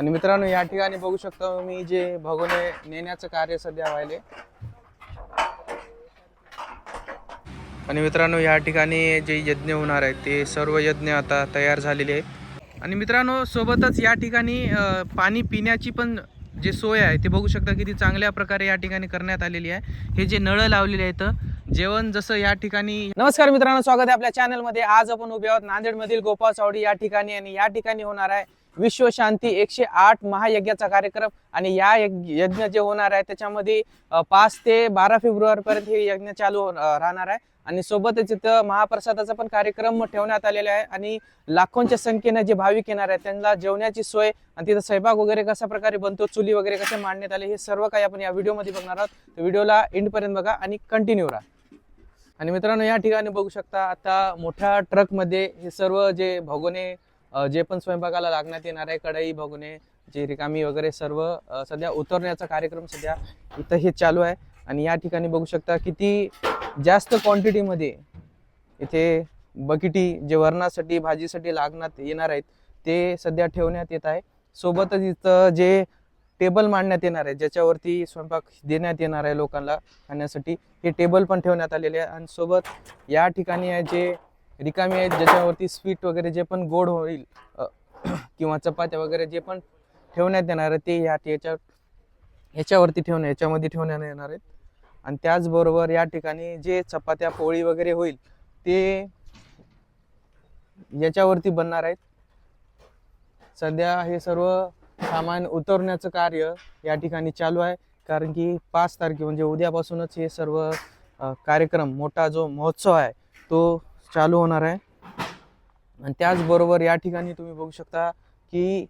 आणि मित्रांनो या ठिकाणी बघू शकतो मी जे भगोने नेण्याचं कार्य सध्या व्हायले आणि मित्रांनो या ठिकाणी जे यज्ञ होणार आहेत ते सर्व यज्ञ आता तयार झालेले आहेत. आणि मित्रांनो सोबतच या ठिकाणी पाणी पिण्याची पण जे सोय आहे ते बघू शकता किती चांगल्या प्रकारे या ठिकाणी करण्यात आलेली आहे. हे जे नळं लावलेले आहेत जेवण जसं या ठिकाणी नमस्कार मित्रांनो स्वागत आहे आपल्या चॅनलमध्ये. आज आपण उभे आहोत नांदेडमधील गोपाळ सावडी या ठिकाणी आणि या ठिकाणी होणार आहे विश्व शांती एकशे आठ महायज्ञाचा कार्यक्रम. आणि या यज्ञ यज्ञ जे होणार आहे त्याच्यामध्ये पाच ते बारा फेब्रुवारी पर्यंत हे यज्ञ चालू हो- राहणार आहे. आणि सोबतच इथं महाप्रसादाचा पण कार्यक्रम ठेवण्यात आलेला आहे. आणि लाखोंच्या संख्येनं जे भाविक येणार आहेत त्यांना जेवण्याची सोय आणि तिथं स्वयंपाक वगैरे कशा प्रकारे बनतो चुली वगैरे कसे मांडण्यात आले हे सर्व काही आपण या व्हिडिओमध्ये बघणार आहोत. तर व्हिडिओला एंडपर्यंत बघा आणि कंटिन्यू राहा. आणि मित्रांनो या ठिकाणी बघू शकता आता मोठ्या ट्रकमध्ये हे सर्व जे भगोने जे पण स्वयंपाकाला लागण्यात येणार आहे कढई भगोने जे रिकामी वगैरे सर्व सध्या उतरण्याचा कार्यक्रम सध्या इथं हे चालू आहे. आणि या ठिकाणी बघू शकता किती जास्त क्वांटिटीमध्ये इथे बकिटी जे वरणासाठी भाजीसाठी लागण्यात येणार आहेत ते सध्या ठेवण्यात येत आहे. सोबतच इथं जे टेबल मांडण्यात येणार आहे ज्याच्यावरती स्वयंपाक देण्यात येणार आहे लोकांना खाण्यासाठी हे टेबल पण ठेवण्यात आलेले आहे. आणि सोबत या ठिकाणी आहे जे रिकामी आहेत ज्याच्यावरती स्वीट वगैरे जे पण गोड होईल किंवा चपात्या वगैरे जे पण ठेवण्यात येणार आहे ते ह्या याच्या ह्याच्यावरती ठेवण्या याच्यामध्ये ठेवण्यात येणार आहेत. आणि त्याचबरोबर या ठिकाणी जे चपात्या पोळी वगैरे होईल ते याच्यावरती बनणार आहेत. सध्या हे सर्व सामान उतरवण्याचं कार्य या ठिकाणी चालू आहे. कारण की पाच तारखे म्हणजे उद्यापासूनच हे सर्व कार्यक्रम मोठा जो महोत्सव आहे तो चालू होणार आहे. आणि त्याचबरोबर या ठिकाणी तुम्ही बघू शकता की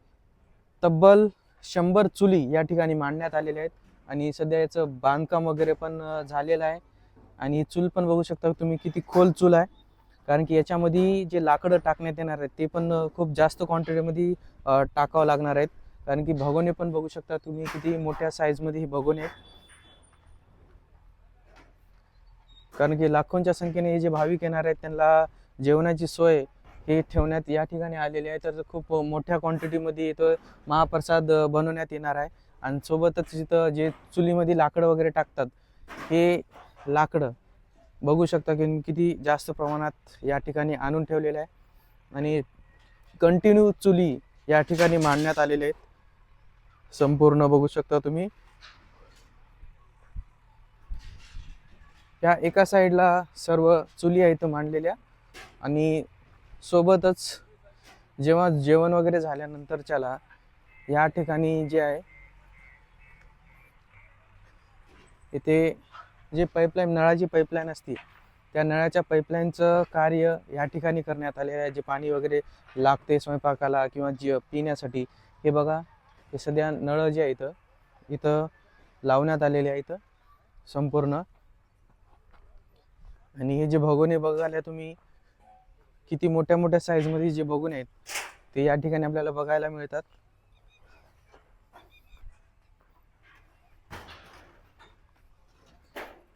तब्बल शंभर चुली या ठिकाणी मांडण्यात आलेल्या आहेत. आणि सध्या याचं बांधकाम वगैरे पण झालेलं आहे. आणि चूल पण बघू शकता तुम्ही किती खोल चूल आहे. कारण की याच्यामध्ये जे लाकडं टाकण्यात येणार आहेत ते पण खूप जास्त क्वांटिटीमध्ये टाकावं लागणार आहेत. कारण की भगोने पण बघू शकता तुम्ही किती मोठ्या साईजमध्ये ही भगोने आहेत. कारण की लाखोंच्या संख्येने हे जे भाविक येणार आहेत त्यांना जेवणाची सोय हे ठेवण्यात या ठिकाणी आलेली आहे. तर खूप मोठ्या क्वांटिटीमध्ये इथं महाप्रसाद बनवण्यात येणार आहे. आणि सोबतच तिथं जे चुलीमध्ये लाकडं वगैरे टाकतात हे लाकडं बघू शकता की किती जास्त प्रमाणात या ठिकाणी आणून ठेवलेलं आहे. आणि कंटिन्यू चुली या ठिकाणी मांडण्यात आलेले आहेत. संपूर्ण बघू शकता तुम्ही. या एका साईडला सर्व चुली आहेत मांडलेल्या आणि सोबतच जेव्हा जेवण वगैरे झाल्यानंतरच्याला या ठिकाणी जे आहे इथे जे पाईपलाईन नळाची पाईपलाईन असते त्या नळाच्या पाईपलाईनचं कार्य या ठिकाणी करण्यात आले आहे. जे पाणी वगैरे लागते स्वयंपाकाला किंवा जी पिण्यासाठी हे बघा हे सध्या नळं जे आहे इथं इथं लावण्यात आलेले आहे इथं संपूर्ण. आणि हे जे भगोने बघायला तुम्ही किती मोठ्या मोठ्या साईजमध्ये जे बघून आहेत ते या ठिकाणी आपल्याला बघायला मिळतात.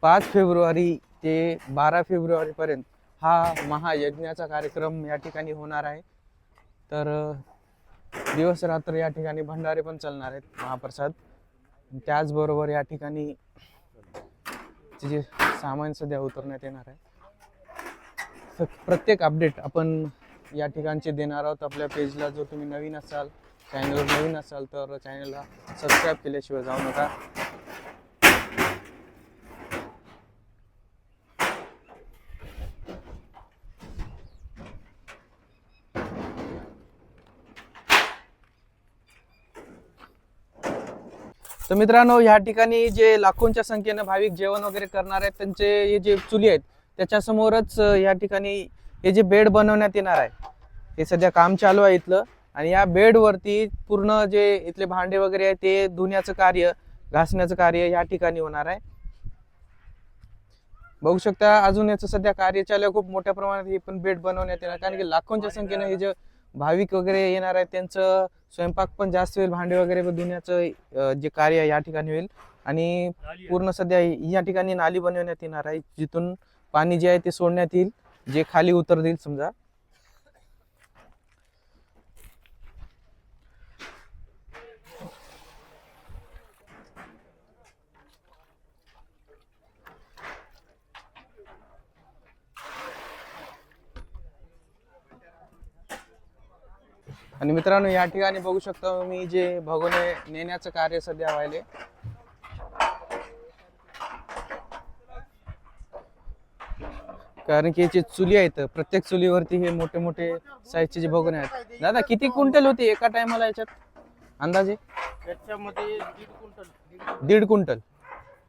पाच फेब्रुवारी ते बारा फेब्रुवारीपर्यंत हा महायज्ञाचा कार्यक्रम या ठिकाणी होणार आहे. तर दिवस रात्र या ठिकाणी भंडारे पण चालणार आहेत महाप्रसाद. त्याचबरोबर या ठिकाणी जे जे सामान सध्या उतरण्यात येणार आहे. प्रत्येक अपडेट आपण या ठिकाणचे देणार आहोत. आपल्या पेजला जो तुम्ही नवीन असाल चॅनलवर नवीन असाल तर चॅनलला सबस्क्राईब केल्याशिवाय जाऊ नका. तर मित्रांनो ह्या ठिकाणी जे लाखोंच्या संख्येनं भाविक जेवण वगैरे करणार आहेत त्यांचे हे जे चुली आहेत त्याच्यासमोरच ह्या या ठिकाणी हे जे बेड बनवण्यात येणार आहे हे सध्या काम चालू आहे इथलं. आणि या बेडवरती पूर्ण जे इथले भांडे वगैरे आहे ते धुण्याचं कार्य घासण्याचं कार्य या ठिकाणी होणार आहे. बघू शकता अजून याचं सध्या कार्य चालू आहे खूप मोठ्या प्रमाणात हे पण बेड बनवण्यात येणार कारण की लाखोंच्या संख्येनं हे जे भाविक वगैरे येणार आहेत त्यांचं स्वयंपाक पण जास्त होईल भांडे वगैरे धुण्याचं जे कार्य आहे या ठिकाणी होईल. आणि पूर्ण सध्या या ठिकाणी नाली बनवण्यात येणार आहे जिथून पाणी जे आहे ते सोडण्यात येईल जे खाली उतर देईल समजा. आणि मित्रांनो या ठिकाणी बघू शकतो मी जे भगोने नेण्याचं कार्य सध्या व्हायले कारण की याची चुली आहेत प्रत्येक चुलीवरती हे मोठे मोठे साईजचे जे भगोने आहेत. दादा किती क्विंटल होते एका टायमाला याच्यात? अंदाजे? दीड क्विंटल. दीड क्विंटल.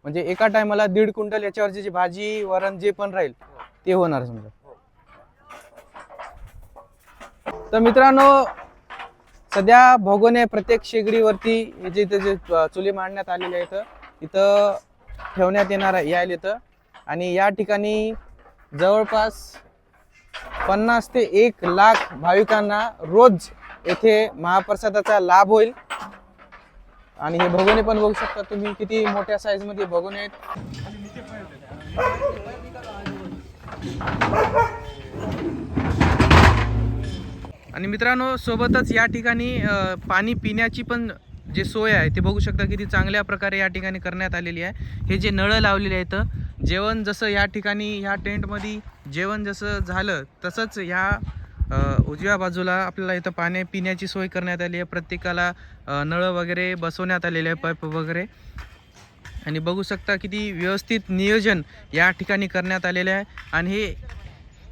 म्हणजे एका टायमाला दीड क्विंटल याच्यावरची जी भाजी वरण जे पण राहील ते होणार समजा. तर मित्रांनो सध्या भोगोने प्रत्येक शेगडीवरती जे इथं जे चुली मांडण्यात आलेले आहेत इथं ठेवण्यात येणार यायला येतं. आणि या ठिकाणी जवळपास पन्नास ते एक लाख भाविकांना रोज येथे महाप्रसादाचा लाभ होईल. आणि हे भगोने पण बघू शकता तुम्ही किती मोठ्या साईजमध्ये भगोने आहेत. आणि मित्रांनो सोबतच या ठिकाणी पाणी पिण्याची पण जे सोय आहे ते बघू शकता किती चांगल्या प्रकारे या ठिकाणी करण्यात आलेली आहे. हे जे नळं लावलेले आहेत जेवण जसं या ठिकाणी ह्या टेंटमध्ये जेवण जसं झालं तसंच ह्या उजव्या बाजूला आपल्याला इथं पाणी पिण्याची सोय करण्यात आली आहे. प्रत्येकाला नळं वगैरे बसवण्यात आलेले आहे पाईप वगैरे. आणि बघू शकता किती व्यवस्थित नियोजन या ठिकाणी करण्यात आलेले आहे. आणि हे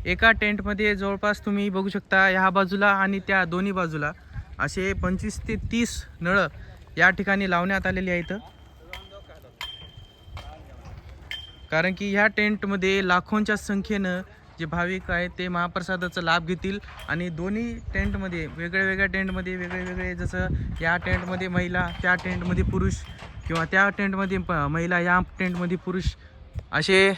एका टेंटमध्ये जवळपास तुम्ही बघू शकता ह्या बाजूला आणि त्या दोन्ही बाजूला असे पंचवीस ते तीस नळं या ठिकाणी लावण्यात आलेली आहेत. कारण की ह्या टेंटमध्ये लाखोंच्या संख्येनं जे भाविक आहेत ते महाप्रसादाचा लाभ घेतील आणि दोन्ही टेंटमध्ये वेगळ्या वेगळ्या टेंटमध्ये वेगळे वेगळे जसं या टेंटमध्ये महिला त्या टेंटमध्ये पुरुष किंवा त्या टेंटमध्ये प महिला या टेंटमध्ये पुरुष असे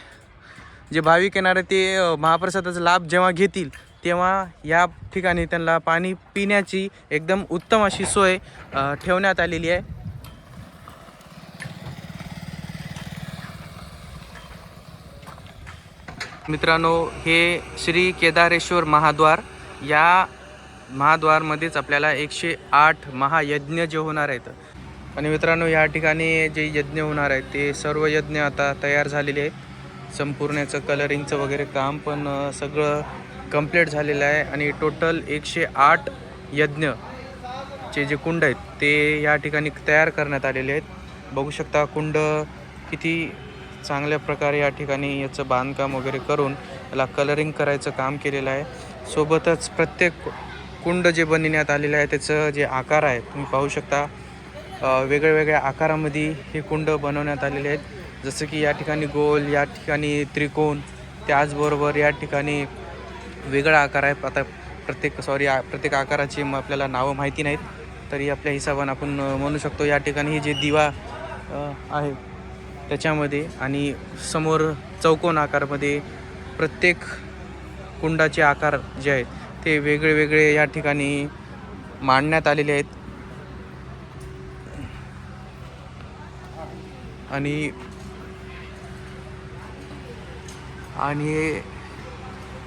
जे भाविक येणार ते महाप्रसादाचा लाभ जेव्हा घेतील तेव्हा या ठिकाणी त्यांना पाणी पिण्याची एकदम उत्तम अशी सोय ठेवण्यात आलेली आहे. मित्रांनो हे श्री केदारेश्वर महाद्वार या महाद्वारमध्येच आपल्याला एकशे आठ महायज्ञ जे होणार आहेत. आणि मित्रांनो या ठिकाणी जे यज्ञ होणार आहेत ते सर्व यज्ञ आता तयार झालेले आहेत. संपूर्ण याचं कलरिंगचं वगैरे काम पण सगळं कंप्लीट झालेलं आहे. आणि टोटल एकशे आठ यज्ञ चे जे कुंड आहेत ते या ठिकाणी तयार करण्यात आलेले आहेत. बघू शकता कुंड किती चांगल्या प्रकारे या ठिकाणी याचं बांधकाम वगैरे करून याला कलरिंग करायचं काम केलेलं आहे. सोबतच प्रत्येक कुंड जे बनविण्यात आलेलं आहे त्याचं जे आकार आहे तुम्ही पाहू शकता वेगळ्या वेगळ्या आकारामध्ये हे कुंड बनवण्यात आलेले आहेत. जसं की या ठिकाणी गोल या ठिकाणी त्रिकोण त्याचबरोबर या ठिकाणी वेगळा आकार आहे. आता प्रत्येक सॉरी प्रत्येक आकाराची मग आपल्याला नावं माहिती नाहीत तरी आपल्या हिशोबानं आपण म्हणू शकतो या ठिकाणी हे जे दिवा आहे त्याच्यामध्ये आणि समोर चौकोन आकारमध्ये प्रत्येक कुंडाचे आकार जे आहेत ते वेगळे वेगळे या ठिकाणी मांडण्यात आलेले आहेत. आणि आणि हे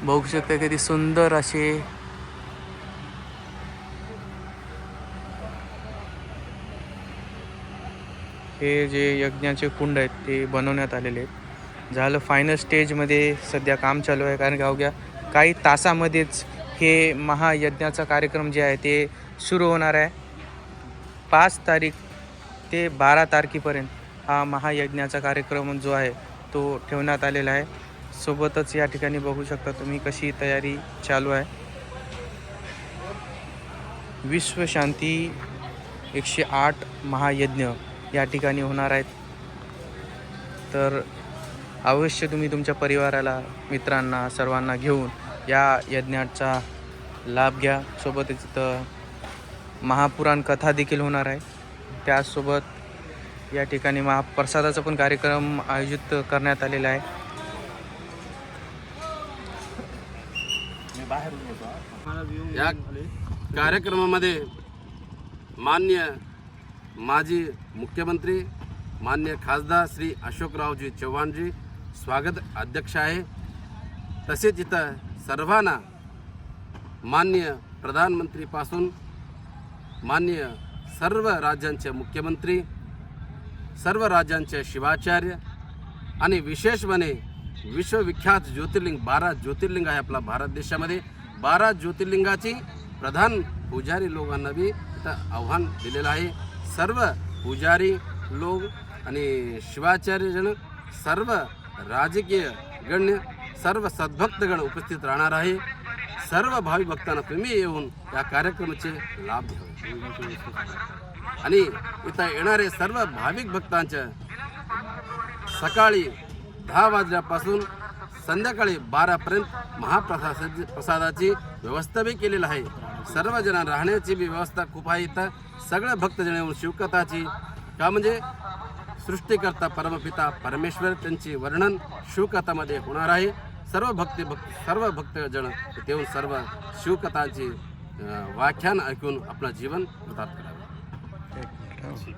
बघू शकता किती सुंदर असे हे जे यज्ञाचे कुंड आहेत ते बनवण्यात आलेले आहेत. झालं फायनल स्टेजमध्ये सध्या काम चालू आहे. कारण की अवघ्या काही तासामध्येच हे महायज्ञाचा कार्यक्रम जे आहे ते सुरू होणार आहे. पाच तारीख ते बारा तारखेपर्यंत हा महायज्ञाचा कार्यक्रम जो आहे तो ठेवण्यात आलेला आहे. सोबतच या ठिकाणी बघू शकता तुम्ही कशी तयारी चालू आहे. विश्वशांती एकशे आठ महायज्ञ या ठिकाणी होणार आहेत. तर अवश्य तुम्ही तुमच्या परिवाराला मित्रांना सर्वांना घेऊन या यज्ञाचा लाभ घ्या. सोबतच इथं महापुराण कथा देखील होणार आहे. त्याचसोबत या ठिकाणी महाप्रसादाचा पण कार्यक्रम आयोजित करण्यात आलेला आहे. या कार्यक्रमामध्ये मान्य माजी मुख्यमंत्री मान्य खासदार श्री अशोकरावजी चव्हाणजी स्वागत अध्यक्ष आहे. तसेच इथं सर्वांना मान्य प्रधानमंत्रीपासून मान्य सर्व राज्यांचे मुख्यमंत्री सर्व राज्यांचे शिवाचार्य आणि विशेषपणे विश्वविख्यात ज्योतिर्लिंग बारा ज्योतिर्लिंग आहे आपला भारत देशामध्ये. बारा ज्योतिर्लिंगाची प्रधान पुजारी लोकांना बी इथं आव्हान दिलेलं आहे. सर्व पुजारी लोक आणि शिवाचार्यजण सर्व राजकीय गण्य सर्व सद्भक्तगण उपस्थित राहणार आहे. सर्व भाविक भक्तांना तुम्ही येऊन या कार्यक्रमाचे लाभ घ्यावे आणि इथं येणारे सर्व भाविक भक्तांच्या सकाळी दहा वाजल्यापासून संध्याकाळी बारापर्यंत महाप्रसाद प्रसादाची व्यवस्था बी केलेली आहे. सर्वजण राहण्याची बी व्यवस्था खूप आहे इथं. सगळं भक्तजण येऊन शिवकथाची का म्हणजे सृष्टीकर्ता परमपिता परमेश्वर त्यांची वर्णन शिवकथामध्ये होणार आहे. सर्व भक्ती भक्त सर्व भक्तजण येऊन सर्व शिवकथाची व्याख्यान ऐकून आपलं जीवन कृतार्थ करावे.